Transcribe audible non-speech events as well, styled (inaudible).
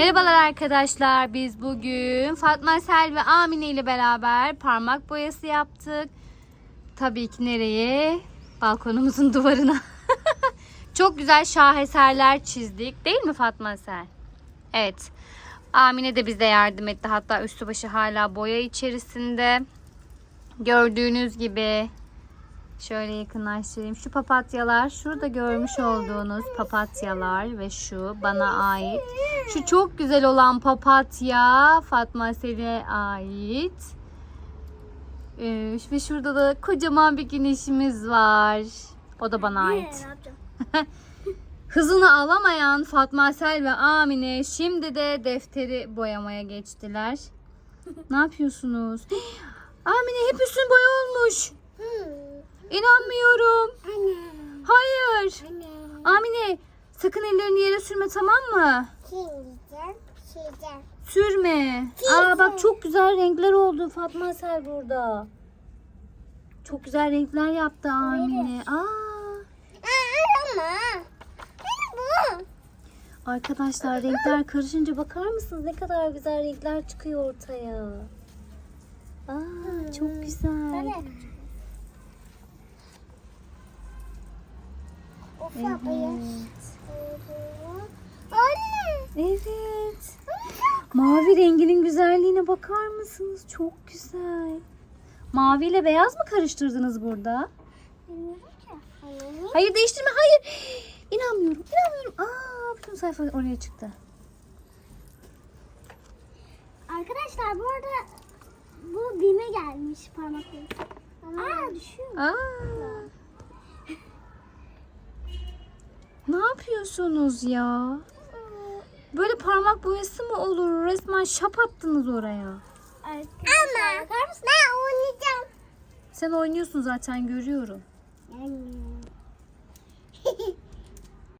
Merhabalar arkadaşlar. Biz bugün Fatma Sel ve Amine ile beraber parmak boyası yaptık. Tabii ki nereye? Balkonumuzun (laughs) duvarına. (laughs) Çok güzel şaheserler çizdik. Değil mi Fatma Sel? Evet. Amine de bize yardım etti. Hatta üstü başı hala boya içerisinde. Gördüğünüz gibi Şöyle yakınlaştırayım. Şu papatyalar, şurada görmüş olduğunuz papatyalar ve şu bana ait. Şu çok güzel olan papatya Fatma Sel'e ait. Ee, ve şurada da kocaman bir güneşimiz var. O da bana ait. (laughs) Hızını alamayan Fatma Sel ve Amine şimdi de defteri boyamaya geçtiler. ne yapıyorsunuz? (gasps) Amine hep üstün boya olmuş. İnanmıyorum. Anne. Hayır. Anne. Amine sakın ellerini yere sürme tamam mı? Sileceğim. Sileceğim. Sürme. Aa bak çok güzel renkler oldu Fatma Sel burada. Çok güzel renkler yaptı Amine. Aa. Aa, bu? Arkadaşlar renkler karışınca bakar mısınız ne kadar güzel renkler çıkıyor ortaya. Aa çok güzel. Evet. Anne. Evet. Mavi renginin güzelliğine bakar mısınız? Çok güzel. Mavi ile beyaz mı karıştırdınız burada? Hayır değiştirme hayır. İnanmıyorum inanmıyorum. Aa bütün sayfa oraya çıktı. Arkadaşlar bu arada bu bime gelmiş parmakları. Aa düşüyor. Aa. Ne yapıyorsunuz ya? Böyle parmak boyası mı olur? Resmen şap attınız oraya. Ama ben oynayacağım. Sen oynuyorsun zaten görüyorum. (laughs)